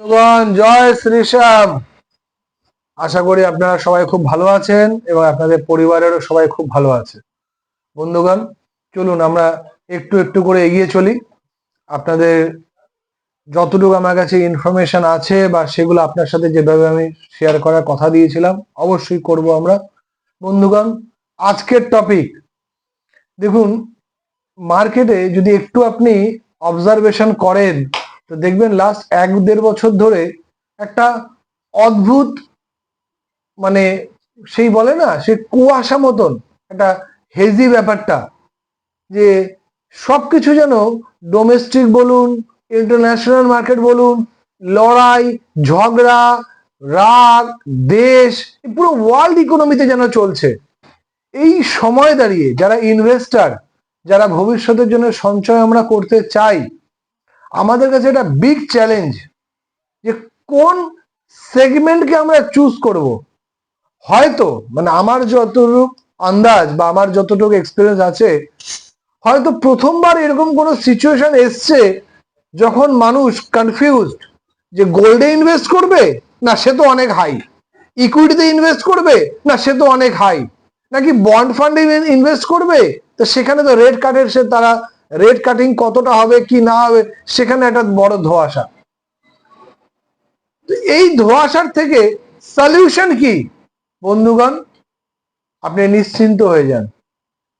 বন্ধুগণ, জয় শ্রী শ্রীশ্যাম আশা করি আপনারা সবাই খুব ভালো আছেন এবং আপনাদের পরিবারেরও সবাই খুব ভালো আছে। বন্ধুগণ, চলুন আমরা একটু একটু করে এগিয়ে চলি। আপনাদের যতটুকু আমার কাছে ইনফরমেশন আছে বা সেগুলো আপনার সাথে যেভাবে আমি শেয়ার করার কথা দিয়েছিলাম, অবশ্যই করব আমরা। বন্ধুগণ, আজকের টপিক দেখুন মার্কেটে যদি একটু আপনি অবজারভেশন করেন তো দেখবেন লাস্ট এক দেড় বছর ধরে একটা অদ্ভুত মানে সেই বলে না, সে কুয়াশা মতন একটা হেজি ব্যাপারটা যে সবকিছু যেন ডোমেস্টিক বলুন ইন্টারন্যাশনাল মার্কেট বলুন, লড়াই, ঝগড়া, রাগ, দেশ পুরো ওয়ার্ল্ড ইকোনমিতে যেন চলছে। এই সময় দাঁড়িয়ে যারা ইনভেস্টার যারা ভবিষ্যতের জন্য সঞ্চয় আমরা করতে চাই আমাদের কাছে এটা বিগ চ্যালেঞ্জ যে কোন সেগমেন্টকে আমরা চুজ করব। হয়তো মানে আমার যতটুকু আন্দাজ বা আমার যতটুকু এক্সপিরিয়েন্স আছে, হয়তো প্রথমবার এরকম কোনো সিচুয়েশন এসছে যখন মানুষ কনফিউজড যে গোল্ডে ইনভেস্ট করবে? না, সে তো অনেক হাই ইকুইটিতে ইনভেস্ট করবে? না, সে তো অনেক হাই নাকি বন্ড ফান্ডে ইনভেস্ট করবে? তো সেখানে তো রেড কার্ডের সে তারা রেড কাটিং কতটা হবে, কি না হবে, সেখানে একটা বড় ধোঁয়াশা। এই ধোঁয়াশার থেকে সলিউশন কি? বন্ধুগণ, আপনি নিশ্চিন্ত হয়ে যান।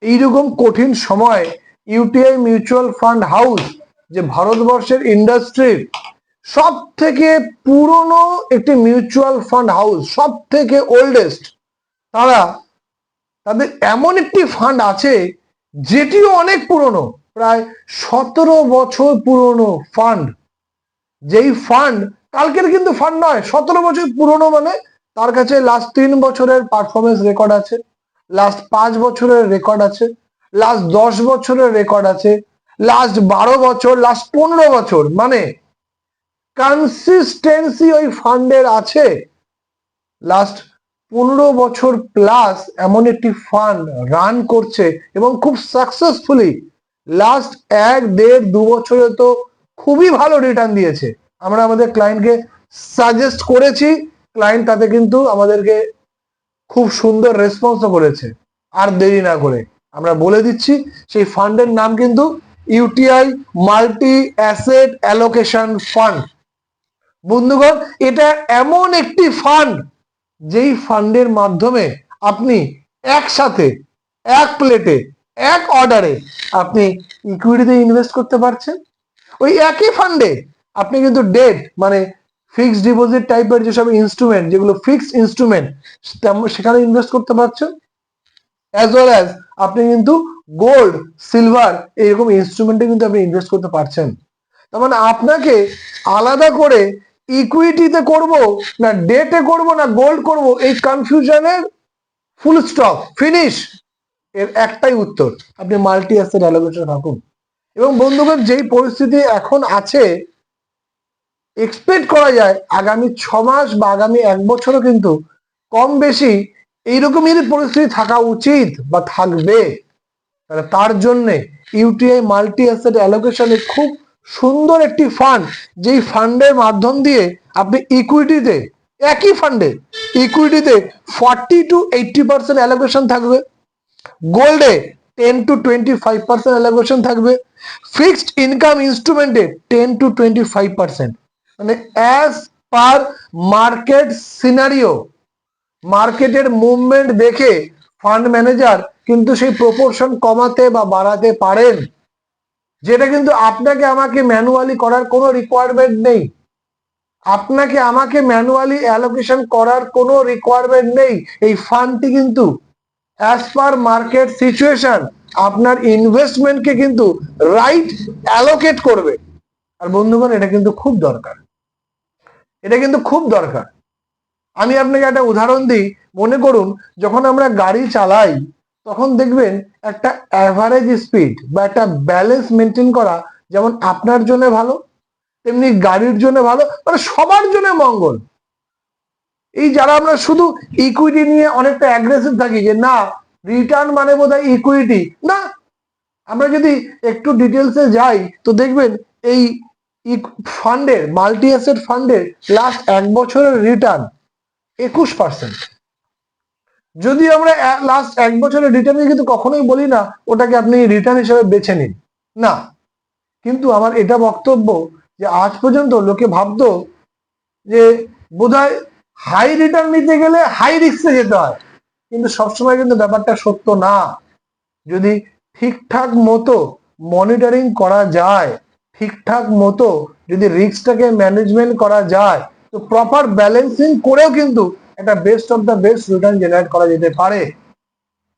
এইরকম কঠিন সময় ইউটিআই মিউচুয়াল ফান্ড হাউস যে ভারতবর্ষের ইন্ডাস্ট্রির সব থেকে পুরনো একটি মিউচুয়াল ফান্ড হাউস সব থেকে ওল্ডেস্ট তারা তাদের এমন একটি ফান্ড আছে, যেটিও অনেক পুরনো। প্রায় সতেরো বছর পুরনো ফান্ড যেই ফান্ড কালকের কিন্তু ফান্ড নয়, সতেরো বছর পুরনো মানে তার কাছে লাস্ট তিন বছরের পারফরমেন্স রেকর্ড আছে লাস্ট পাঁচ বছরের রেকর্ড আছে লাস্ট দশ বছরের রেকর্ড আছে লাস্ট বারো বছর লাস্ট পনেরো বছর মানে কনসিস্টেন্সি ওই ফান্ডের আছে। লাস্ট পনেরো বছর প্লাস এমন একটি ফান্ড রান করছে এবং খুব সাকসেসফুলি লাস্ট এক, দেড়, দু বছরে তো খুবই ভালো রিটার্ন দিয়েছে। আমরা আমাদের ক্লায়েন্টকে সাজেস্ট করেছি। ক্লায়েন্ট তাতে কিন্তু আমাদেরকে খুব সুন্দর রেসপন্সও করেছে। আর দেরি না করে। আমরা বলে দিচ্ছি, সেই ফান্ডের নাম কিন্তু UTI multi asset allocation fund বন্ধুগণ, এটা এমন একটি ফান্ড যেই ফান্ডের মাধ্যমে আপনি একসাথে, এক প্লেটে এক অর্ডারে আপনি ইকুইটিতে ইনভেস্ট করতে পারছেন। ওই একই ফান্ডে আপনি কিন্তু ডেট মানে ফিক্সড ডিপোজিট টাইপের যেসব ইনস্ট্রুমেন্ট যেগুলো ফিক্সড ইনস্ট্রুমেন্ট সেখানে ইনভেস্ট করতে পারছেন। অ্যাজ ওয়েল অ্যাজ আপনি কিন্তু গোল্ড সিলভার এইরকম ইনস্ট্রুমেন্টে কিন্তু আপনি ইনভেস্ট করতে পারছেন। তার মানে আপনাকে আলাদা করে ইকুইটিতে করব না ডেটে করব না গোল্ড করব, এই কনফিউশনের ফুল স্টপ ফিনিশ এর একটাই উত্তর, আপনি মাল্টি অ্যাসেট অ্যালোকেশন থাকুন এবং বন্ধুগণ, যেই পরিস্থিতি এখন আছে এক্সপেক্ট করা যায় আগামী ছ মাস বা আগামী এক বছরও কিন্তু কম বেশি এইরকমই পরিস্থিতি থাকা উচিত বা থাকবে। তার জন্যে ইউটিআই মাল্টি অ্যাসেট অ্যালোকেশনে খুব সুন্দর একটি ফান্ড যেই ফান্ডের মাধ্যম দিয়ে আপনি ইকুইটিতে একই ফান্ডে ইকুইটিতে forty to eighty percent allocation থাকবে। গোল্ডে ten to twenty five percent allocation থাকবে। Fixed income ইনস্ট্রুমেন্টে ten to twenty five percent মানে অ্যাজ পার মার্কেট সিনারিও মার্কেটের মুভমেন্ট দেখে ফান্ড ম্যানেজার কিন্তু সেই প্রপোর্শন কমাতে বা বাড়াতে পারেন। যেটা কিন্তু আপনাকে আমাকে ম্যানুয়ালি করার কোনো রিকোয়ারমেন্ট নেই। আপনাকে আমাকে ম্যানুয়ালি অ্যালোকেশন করার কোনো রিকোয়ারমেন্ট নেই। এই ফান্ডটি কিন্তু অ্যাজ পার মার্কেট সিচুয়েশন আপনার ইনভেস্টমেন্টকে কিন্তু রাইট অ্যালোকেট করবে। আর বন্ধুগণ, এটা কিন্তু খুব দরকার। এটা কিন্তু খুব দরকার। আমি আপনাকে একটা উদাহরণ দিই। মনে করুন, যখন আমরা গাড়ি চালাই, তখন দেখবেন একটা অ্যাভারেজ স্পিড বা একটা ব্যালেন্স মেনটেন করা যেমন আপনার জন্য ভালো, তেমনি গাড়ির জন্য ভালো মানে সবার জন্য মঙ্গল। এই যারা আমরা শুধু ইকুইটি নিয়ে অনেকটা অ্যাগ্রেসিভ থাকি যে না রিটার্ন মানে বোধ হয় ইকুইটি না। আমরা যদি একটু ডিটেলসে যাই, তো দেখবেন এই ফান্ডের মাল্টি অ্যাসেট ফান্ডের লাস্ট এক বছরের রিটার্ন একুশ পার্সেন্ট যদি আমরা লাস্ট এক বছরের রিটার্নে কিন্তু কখনোই বলি না ওটাকে আপনি রিটার্ন হিসেবে বেছে নিন। না। কিন্তু আমার এটা বক্তব্য যে আজ পর্যন্ত লোকে ভাবতো যে বোধহয় হাই রিটার্ন নিতে গেলে হাই রিস্কে যেতে হয়। কিন্তু সবসময় কিন্তু ব্যাপারটা সত্য না। যদি ঠিকঠাক মতো মনিটরিং করা যায়, ঠিকঠাক মতো যদি রিস্কটাকে ম্যানেজমেন্ট করা যায়, তো প্রপার ব্যালেন্সিং করেও কিন্তু একটা best of the best return generate করা যেতে পারে।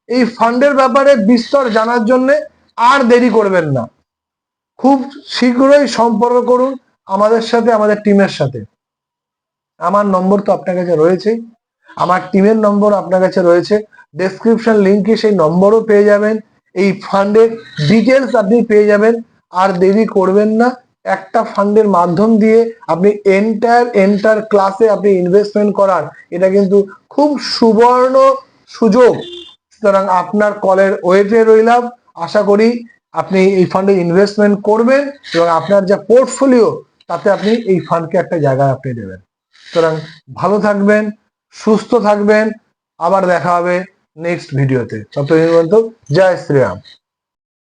এই ফান্ডের ব্যাপারে বিস্তর জানার জন্য আর দেরি করবেন না। খুব শীঘ্রই সম্পর্ক করুন আমাদের সাথে, আমাদের টিমের সাথে। আমার নম্বর তো আপনার কাছে রয়েছেই আমার টিমের নম্বর আপনার কাছে রয়েছে। ডেসক্রিপশন লিঙ্কে সেই নম্বরও পেয়ে যাবেন। এই ফান্ডের ডিটেলস আপনি পেয়ে যাবেন। আর দেরি করবেন না। একটা ফান্ডের মাধ্যম দিয়ে আপনি এন্টার এন্টার ক্লাসে আপনি ইনভেস্টমেন্ট করার এটা কিন্তু খুব সুবর্ণ সুযোগ। সুতরাং আপনার কলের ওয়েটে রইলাম। আশা করি আপনি এই ফান্ডে ইনভেস্টমেন্ট করবেন এবং আপনার যা পোর্টফোলিও তাতে আপনি এই ফান্ডকে একটা জায়গায় আপনি দেবেন। সুতরাং ভালো থাকবেন সুস্থ থাকবেন। আবার দেখা হবে নেক্সট ভিডিওতে ততদিন পর্যন্ত জয় শ্রীরাম।